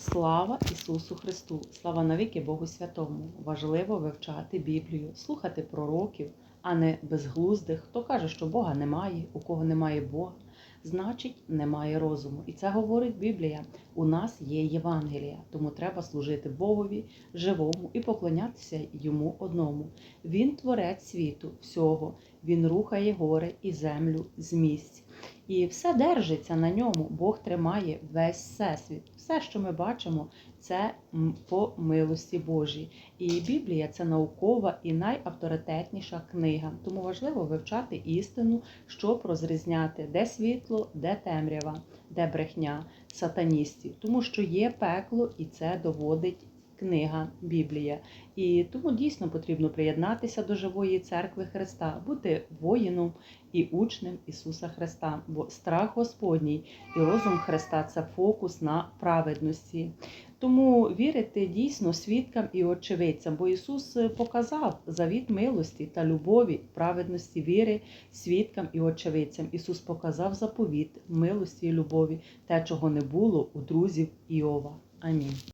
Слава Ісусу Христу! Слава навіки Богу Святому! Важливо вивчати Біблію, слухати пророків, а не безглуздих. Хто каже, що Бога немає, у кого немає Бога, значить немає розуму. І це говорить Біблія. У нас є Євангелія, тому треба служити Богові живому і поклонятися йому одному. Він творець світу, всього, він рухає гори і землю з місць. І все держиться на ньому. Бог тримає весь всесвіт. Все, що ми бачимо, це по милості Божій. І Біблія це наукова і найавторитетніша книга. Тому важливо вивчати істину, щоб розрізняти, де світло, де темрява, де брехня сатаністів. Тому що є пекло, і це доводить. Книга Біблія. І тому дійсно потрібно приєднатися до живої церкви Христа, бути воїном і учнем Ісуса Христа. Бо страх Господній і розум Христа це фокус на праведності. Тому вірити дійсно свідкам і очевидцям, бо Ісус показав завіт милості та любові, праведності, віри свідкам і очевидцям. Ісус показав заповіт милості і любові, те, чого не було у друзів Іова. Амінь.